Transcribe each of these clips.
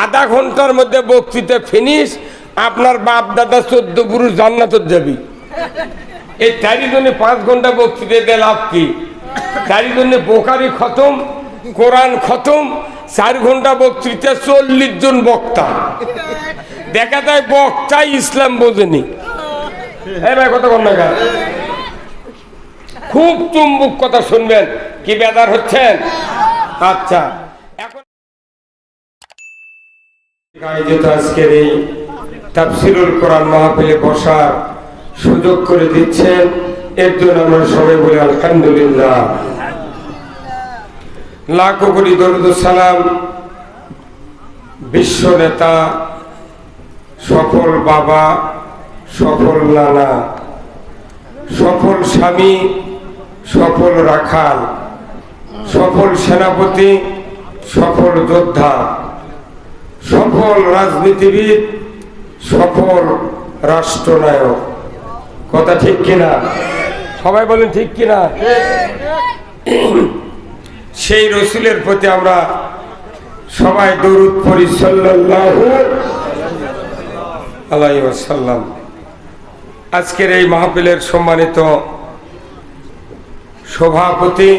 আধা ঘণ্টার মধ্যে বক্তৃতা ফিনিশ আপনার বাপ দাদা চোদ্দ পুরুষ জান্নাতত যাবি। এই চারিজনে পাঁচ ঘণ্টা বক্তৃতা দিয়ে লাভ কি? চারিজনে বোকারি খতম, কোরআন খতম, চার ঘণ্টা বক্তৃতা চল্লিশ জন বক্তা। দেখা যায় বক্তাই ইসলাম বোঝেনি। কত ঘণ্টা খুব চুম্বুক কথা শুনবেন। কি বেদার হচ্ছেন? আচ্ছা এখন আয়োজিত আজকের এই তাফসিরুল কোরআন মাহফিলে বসার সুযোগ করে দিচ্ছেন, এর জন্য আমরা সবাই বলি আলহামদুলিল্লাহ। লাখো দরুদ সালাম বিশ্ব নেতা, সফল বাবা, সফল নানা, সফল স্বামী, সফল রাখাল, সফল সেনাপতি, সফল যোদ্ধা। সফল রাজনীতিবিদ, সফল রাষ্ট্রনায়ক। কথা ঠিক কিনা? সবাই বলেন ঠিক কিনা? সেই রসুলের প্রতি আমরা সবাই দরুদ পড়ি, সাল্লাল্লাহু আলাইহি ওয়াসাল্লাম। আজকের এই মাহফিলের সম্মানিত সভাপতি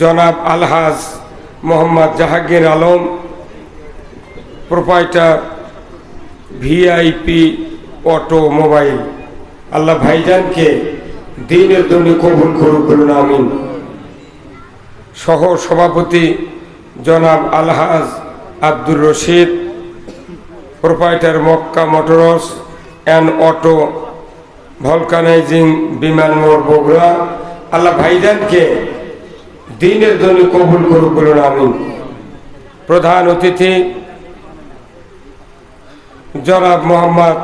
জনাব Alhaj Mohammad Jahangir Alam proprietor, VIP auto mobile Allah ভাইজানকে দিনের জন্য কবুল করুক বলুন, আমিন। সহ সভাপতি জনাব Alhaj Abdur Rashid, proprietor Mecca motors and auto vulcanizing বিমান মোড় বগুড়া। আল্লাহ ভাইজানকে দিনের জন্য কবুল করুক বলুন, আমিন। প্রধান অতিথি জনাব মোহাম্মদ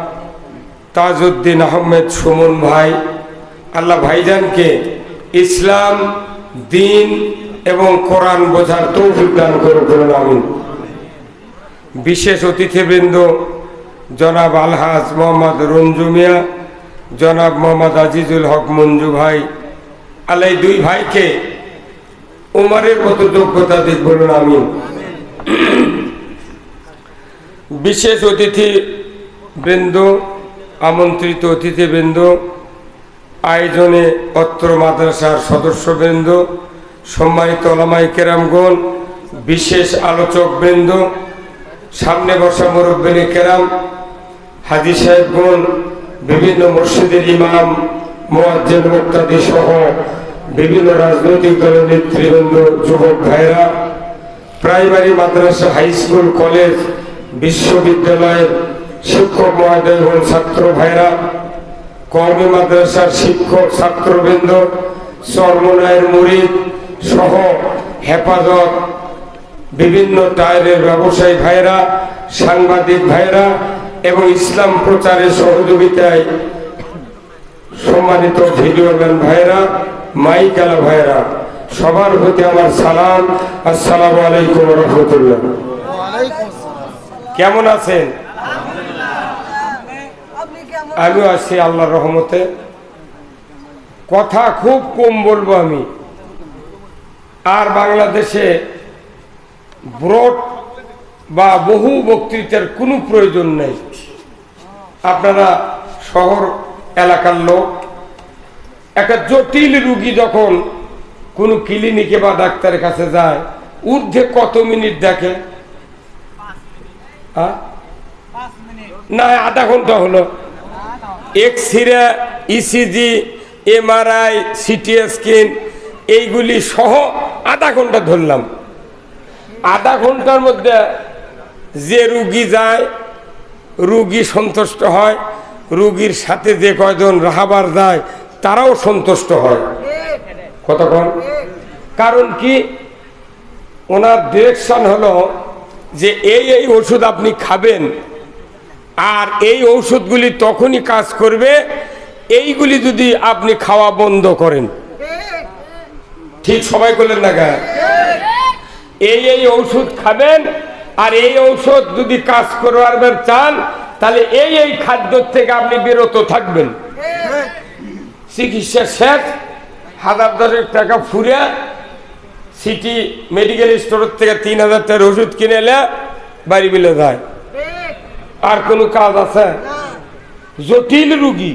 তাজউদ্দিন আহমেদ সুমন ভাই, আল্লাহ ভাইজানকে ইসলাম, দিন এবং কোরআন বোঝার তৌফিক দান করে বলুন, আমিন। বিশেষ অতিথিবৃন্দ, জনাব আলহাজ মোহাম্মদ রঞ্জুমিয়া জনাব মোহাম্মদ আজিজুল হক মঞ্জু ভাই, আল্লাহ দুই ভাইকে উমারের মতো যোগ্যতা দিক বলুন, আমিন। বিশেষ অতিথি বৃন্দ, আমন্ত্রিত অতিথি অতিথিবৃন্দ আয়োজনে অত্র মাদ্রাসার সদস্য সদস্যবৃন্দ সম্মানিত ওলামাই কেরামগণ, বিশেষ আলোচক বৃন্দ, সামনে বসা মুরব্বিনী কেরাম, হাজি সাহেবগণ, বিভিন্ন মসজিদের ইমাম, মোয়াজ্জেন মুক্তাদি সহ বিভিন্ন রাজনৈতিক দলের নেতৃবৃন্দ, যুবক ভাইরা প্রাইমারি মাদ্রাসা, হাই স্কুল, কলেজ বিশ্ববিদ্যালয়ের শিক্ষক মহোদয় এবং ছাত্র ভাইরা, কর্মী মাদ্রাসার শিক্ষক ছাত্রবৃন্দ চর্মনায়ের মুরিদ সহ হেফাজত বিভিন্ন টায়ারের ব্যবসায়ী ভাইরা, সাংবাদিক ভাইরা এবং ইসলাম প্রচারের সহযোগিতায় সম্মানিত ভিডিও ম্যান ভাইরা, মাইকালা ভাইরা, সবার প্রতি আমার সালাম। আসসালামু আলাইকুম রহমতুল্লাহ। কেমন আছেন? আমিও আছি আল্লাহর রহমতে। কথা খুব কম বলব আমি। আর বাংলাদেশে ব্রড বা বহু বক্তৃতার কোনো প্রয়োজন নেই। আপনারা শহর এলাকার লোক। একটা জটিল রুগী যখন কোনো ক্লিনিকে বা ডাক্তারের কাছে যায় ঊর্ধ্বে কত মিনিট দেখে? না, আধা ঘণ্টা হলো। X ray ECG MRI CT scan এইগুলি সহ আধা ঘণ্টা ধরলাম। আধা ঘণ্টার মধ্যে যে রুগী যায়, রুগী সন্তুষ্ট হয়, রুগীর সাথে যে কয়জন রাহাবার যায়, তারাও সন্তুষ্ট হয়। কতক্ষণ কারণ কি? ওনার ডিরেকশন হলো যে এই এই ওষুধ আপনি খাবেন, আর এই ঔষধগুলি তখনই কাজ করবে, এইগুলি যদি আপনি খাওয়া বন্ধ করেন। ঠিক সবাই করলেন না গা এই এই ঔষধ খাবেন, আর এই ঔষধ যদি কাজ করবার চান, তাহলে এই এই খাদ্য থেকে আপনি বিরত থাকবেন। চিকিৎসা শেষ, হাজার দশেক টাকা ফুরে সিটি মেডিকেল স্টোর থেকে তিন হাজার টাকার ওষুধ কিনে এলে বাড়ি বিলে যায়। আর কোনো কাজ আছে? জটিল রুগী।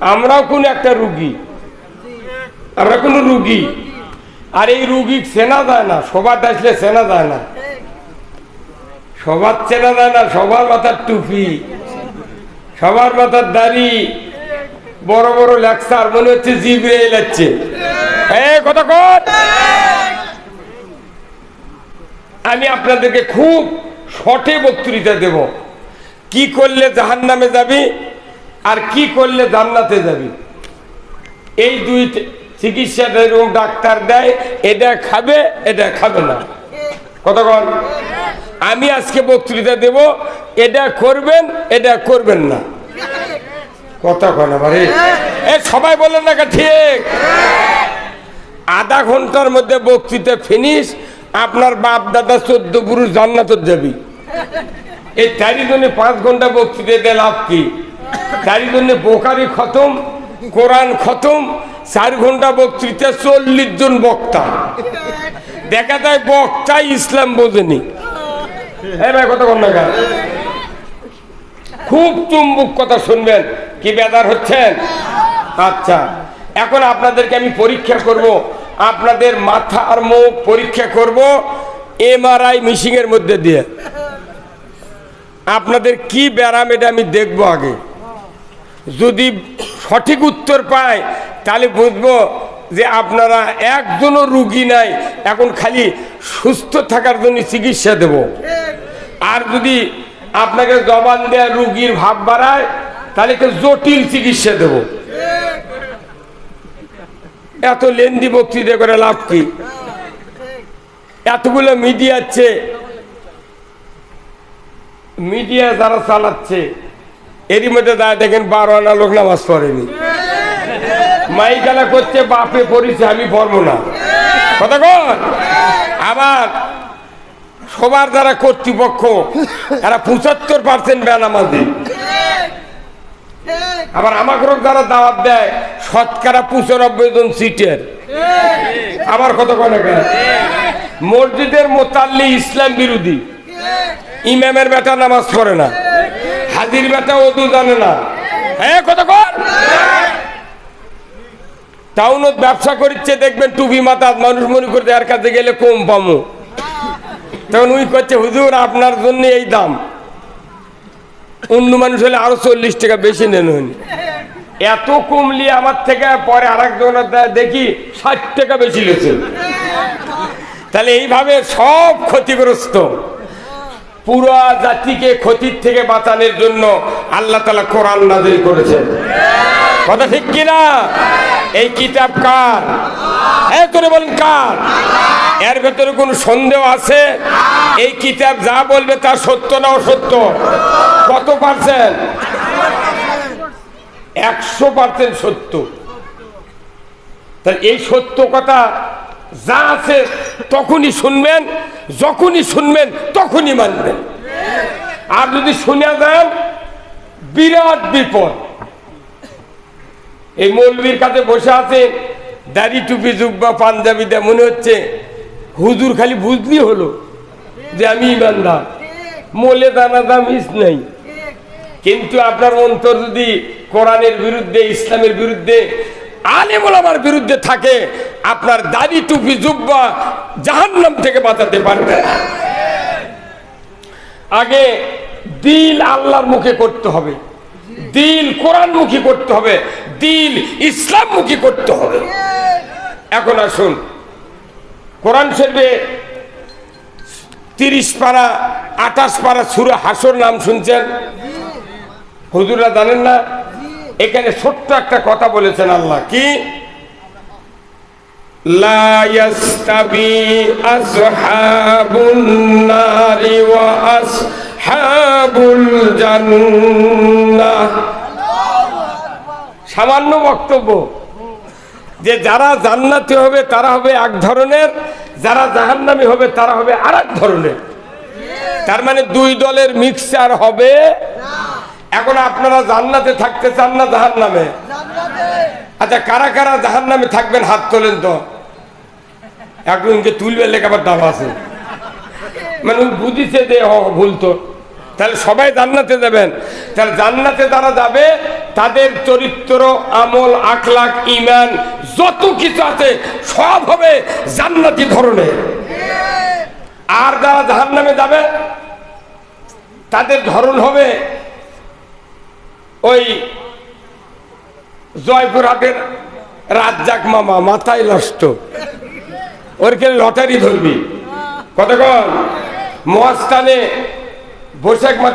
আমরাও কোন একটা রুগী। আমরা কোনো রুগী। আর এই রুগী চেনা যায় না, সবার আসলে চেনা যায় না। সবার চেনা যায় না, সবার মাথার টুপি, সবার মাথার দাড়ি। বড় বড় লেকচার মনে হচ্ছে জিবরে লাগছে কথা আমি আপনাদেরকে খুব শর্টে বক্তৃতা দেব। কি করলে জাহান নামে যাবি আর কি করলে জান্নাতে যাবি? এই দুই চিকিৎসাটা এরকম ডাক্তার দেয়, এটা খাবে এটা খাবে না। কতক্ষণ আমি আজকে বক্তৃতা দেব, এটা করবেন এটা করবেন না। কতক্ষণ আমারে। এ, সবাই বলেন না ঠিক? আধা ঘণ্টার মধ্যে বক্তৃতা ফিনিশ আপনার বাপ দাদা চোদ্দ পুরুষ জান্নাতত যাবি। এই তারই জন্য পাঁচ ঘণ্টা বক্তৃতা দিয়ে লাভ কি? তারই জন্য বোকারি খতম, কোরআন খতম, চার ঘণ্টা বক্তৃতা, চল্লিশ জন বক্তা। দেখা যায় বক্তা ইসলাম বোঝেনি। হ্যাঁ গান খুব চুম্বুক কথা শুনবেন, কি বেদার হচ্ছেন? আচ্ছা এখন আপনাদেরকে আমি পরীক্ষা করব। আপনাদের মাথা আর মুখ পরীক্ষা করব এমআরআই মিশিং এর মধ্যে দিয়ে। আপনাদের কি ব্যারাম এটা আমি দেখব আগে। যদি সঠিক উত্তর পাই তাহলে বুঝব যে আপনারা একজনও রুগী নাই, এখন খালি সুস্থ থাকার জন্য চিকিৎসা দেব। আর যদি আপনাকে জবান দেয়া রুগীর ভাব বাড়ায়, তাহলে জটিল চিকিৎসা দেব। এত লেন্দি বক্তৃতা করে লাভ কি? এতগুলো মিডিয়াচ্ছে মিডিয়া যারা চালাচ্ছে, এরই মধ্যে দায় দেখেন বারো আনা লোক নামাজ পড়েনি। মাইকালা করছে, বাপে পড়েছে, আমি পড়ব না। কথা কন? আবার সবার যারা কর্তৃপক্ষ এরা পঁচাত্তর পার্সেন্ট বেনামাজি আবার আমাকে যারা দাওয়াত দেয় শতকরা পঁচানব্বই জন সিটের। কত কনে মসজিদের মোতাল্লি ইসলাম বিরোধী। ইমামের বেটা নামাজ পড়ে না। হাজির বেটা ওদু জানে না। হ্যাঁ কত কর টাউনত ব্যবসা করছে দেখবেন টুপি মাথা মানুষ মনে করতে আর কাছে গেলে কম পামো। তখন উই করছে, হুজুর, আপনার জন্য এই দাম। অন্য মানুষ হলে আরও চল্লিশ টাকা বেশি নেন। এত কমলি আমার থেকে, পরে আর দেখি ষাট টাকা বেশি লেছে। তাহলে এইভাবে সব ক্ষতিগ্রস্ত। পুরো জাতিকে ক্ষতির থেকে বাঁচানোর জন্য আল্লাহ তালা কোরআন নাজিল করেছেন। কথা ঠিক কিনা? এই কিতাব কার? করে বলেন কার? এর ভেতরে কোনো সন্দেহ আছে? এই কিতাব যা বলবে তা সত্য না অসত্য? কত পার্সেন্ট? একশো পার্সেন্ট সত্য। তাহলে এই সত্য কথা যা আছে তখনই শুনবেন, যখনই শুনবেন, তখনই মানবেন। আর যদি শুনে যান, বিরাট বিপদ। এই মৌলবীর কাছে বসে আছে, দাড়ি টুপি জুব্বা পাঞ্জাবি দেয় মনে হচ্ছে, হুজুর খালি বুঝলি হলো যে আমি ইমানদার। মোলে দানা দাম ইস নাই। কিন্তু আপনার অন্তর যদি কোরআনের বিরুদ্ধে, ইসলামের বিরুদ্ধে আলে আমার বিরুদ্ধে থাকে, আপনার দাড়ি টুপি জুব্বা জাহান্নাম থেকে বাঁচাতে পারবে। আগে দিল আল্লাহর মুখে করতে হবে। দিল কোরআন মুখী করতে হবে, দিল ইসলাম মুখী করতে হবে। এখন আসুন, কোরআন শরীফে তিরিশ পারা, আঠাশ পারা সুরে হাসর নাম শুনছেন? হুজুরা জানেন না? এখানে ছোট্ট একটা কথা বলেছেন আল্লাহ। কি? সামান্য বক্তব্য। যে যারা জান্নাতি হবে, তারা হবে এক ধরনের। যারা জাহান্নামি হবে, তারা হবে আর ধরনের। তার মানে দুই দলের মিক্সার হবে এখন আপনারা জান্নাতে থাকতে চান না জাহান নামে আচ্ছা কারা কারা জাহান নামে থাকবেন হাত তোলেন তো। একজনকে তুলবে লেখাবার দাম আছে। মানে বুঝিছে যে ভুল তো। তাহলে সবাই জান্নাতে যাবেন। তাহলে জান্নাতে যারা যাবে তাদের চরিত্র আমল আখলাক ইমান যত কিছু আছে সব হবে জান্নাতি ধরনের। আর যারা জাহান্নামে যাবে তাদের ধরন হবে ওই জয়পুরহাটের রাজ্জাক মামা মাথায় নষ্ট। ওর কে লটারি ধরবি? কতক্ষণ? মহাস্থানে বৈশাখ মাসে